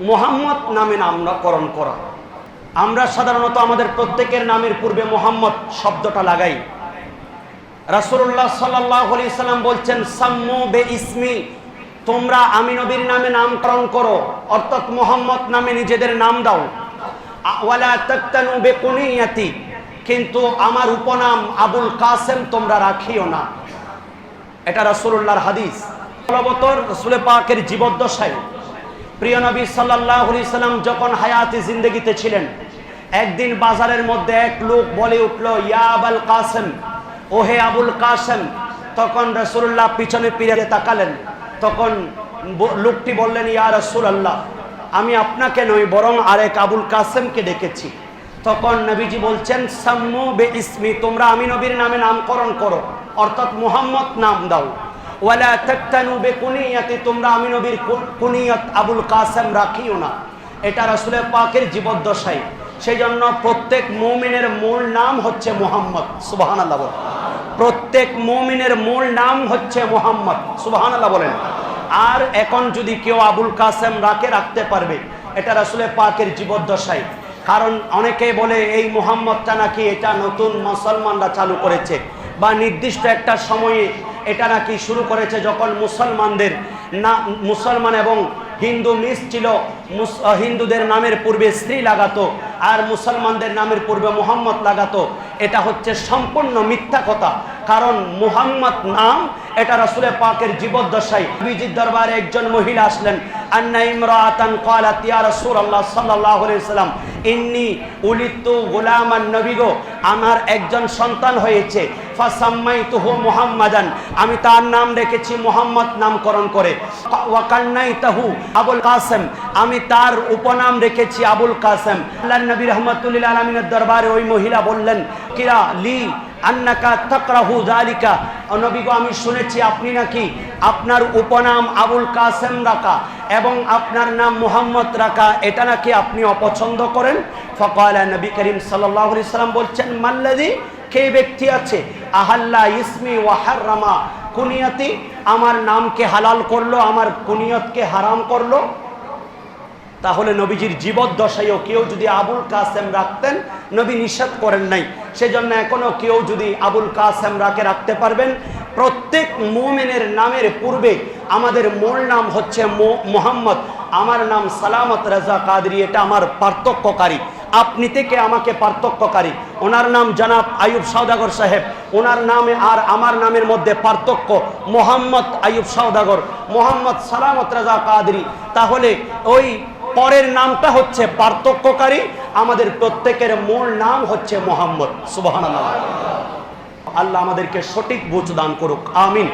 মোহাম্মদ নামে নামকরণ করা। আমরা সাধারণত আমাদের প্রত্যেকের নামের পূর্বে মোহাম্মদ শব্দটা লাগাই। রাসূলুল্লাহ সাল্লাল্লাহু আলাইহি সাল্লাম বলছেন, সাম্মু বে ইসমি, তোমরা আমি নবীর নামে নামকরণ করো, অর্থাৎ মোহাম্মদ নামে নিজেদের নাম দাও। কিন্তু আমার উপনাম আবুল কাসেম তোমরা রাখিও না। এটা রাসূলুল্লাহর হাদিস। পাকের জীবদ্দশায় প্রিয় নবী সাল্লাল্লাহু সাল্লাম যখন হায়াতি জিন্দেগিতে ছিলেন, একদিন বাজারের মধ্যে এক লোক বলে উঠল, ইয়া আবুল কাসেম, ওহে আবুল কাসেম। তখন রসুল্লাহ পিছনে ফিরে তাকালেন। তখন লোকটি বললেন, ইয়া রাসূলুল্লাহ, আমি আপনাকে নই, বরং আরেক আবুল কাসেমকে ডেকেছি। তখন নবীজি বলছেন, সাম্মু বে ইসমি, তোমরা আমি নবীর নামে নামকরণ করো, অর্থাৎ মুহাম্মদ নাম দাও। ওয়ালা তাক্তানু বে কুনিয়াতি তোমরা আমি নবীর কুনিয়ত আবুল কাসেম রাখিও না। এটা রাসূলের পাকের জীবদ্দশায়। সেই জন্য প্রত্যেক মুমিনের মূল নাম হচ্ছে মুহাম্মদ। সুবহানাল্লাহ বলেন। প্রত্যেক মুমিনের মূল নাম হচ্ছে মুহাম্মদ। সুবহানাল্লাহ বলেন। আর এখন যদি কেউ আবুল কাসেম রাখে, রাখতে পারবে। এটা রাসূলের পাকের জীবদ্দশায়। কারণ অনেকে বলে, এই মুহাম্মদটা নাকি এটা নতুন মুসলমানরা চালু করেছে। বা নির্দিষ্ট একটা সময়ে এটা নাকি শুরু করেছে যখন মুসলমানদের না, মুসলমান এবং হিন্দু মিস ছিল হিন্দুদের নামের পূর্বে স্ত্রী লাগাতো আর মুসলমানদের নামের পূর্বে মুহাম্মদ লাগাতো, এটা হচ্ছে সম্পূর্ণ মিথ্যা কথা। কারণ মুহাম্মদ নাম, এটা রাসূলে পাকের জীবদ্দশায়। বিজির দরবারে একজন মহিলা আসলেন, আন্না ইমরাতান ক্বালাত ইয়া রাসূলুল্লাহ সাল্লাল্লাহু আলাইহি সাল্লাম ইন্নী উলিতু গোলামান গো, আমার একজন সন্তান হয়েছে আমি তার নাম রেখেছি মোহাম্মদ নামকরণ করে। ওয়াকান্নাইতাহু আবুল কাসেম। আমি তার উপনাম রেখেছি আবুল কাসেম। আল্লাহ নবী রহমতুল্লাহ আলমিনের দরবারে ওই মহিলা বললেন, কিরা লি আন্নাকা তাকরাহু জালিকা নবীগো আমি শুনেছি আপনি নাকি আপনার উপনাম আবুল কাসেম রাখা এবং আপনার নাম মুহাম্মদ রাখা। এটা নাকি আপনি অপছন্দ করেন? ফকাল নবী করিম আলাইহি সাল্লাম বলছেন, মাল্লাদি কে ব্যক্তি আছে? আহাল্লা ইসমি ওয়াহাররামা। কুনিয়াতি, আমার নামকে হালাল করল, আমার কুনিয়তকে হারাম করল। তাহলে নবীজির জীবদ্দশায়ও কেউ যদি আবুল কাসেম রাখতেন, নবী নিষেধ করেন নাই। সেজন্য এখনও কেউ যদি আবুল কাসেম রাখে রাখতে পারবেন, প্রত্যেক মোমেনের নামের পূর্বে আমাদের মূল নাম হচ্ছে মোহাম্মদ। আমার নাম সালামত রাজা কাদরি, এটা আমার পার্থক্যকারী। আপনি থেকে আমাকে পার্থক্যকারী? ওনার নাম জনাব আয়ুব সওদাগর সাহেব। ওনার নামে আর আমার নামের মধ্যে পার্থক্য মোহাম্মদ আয়ুব সওদাগর। মোহাম্মদ সালামত রাজা কাদরি। তাহলে ওই পরের নামটা হচ্ছে পার্থক্যকারী। আমাদের প্রত্যেকের মূল নাম হচ্ছে মোহাম্মদ। সুবহানাল্লাহ। আল্লাহ আমাদেরকে সঠিক বুঝ দান করুক। আমিন।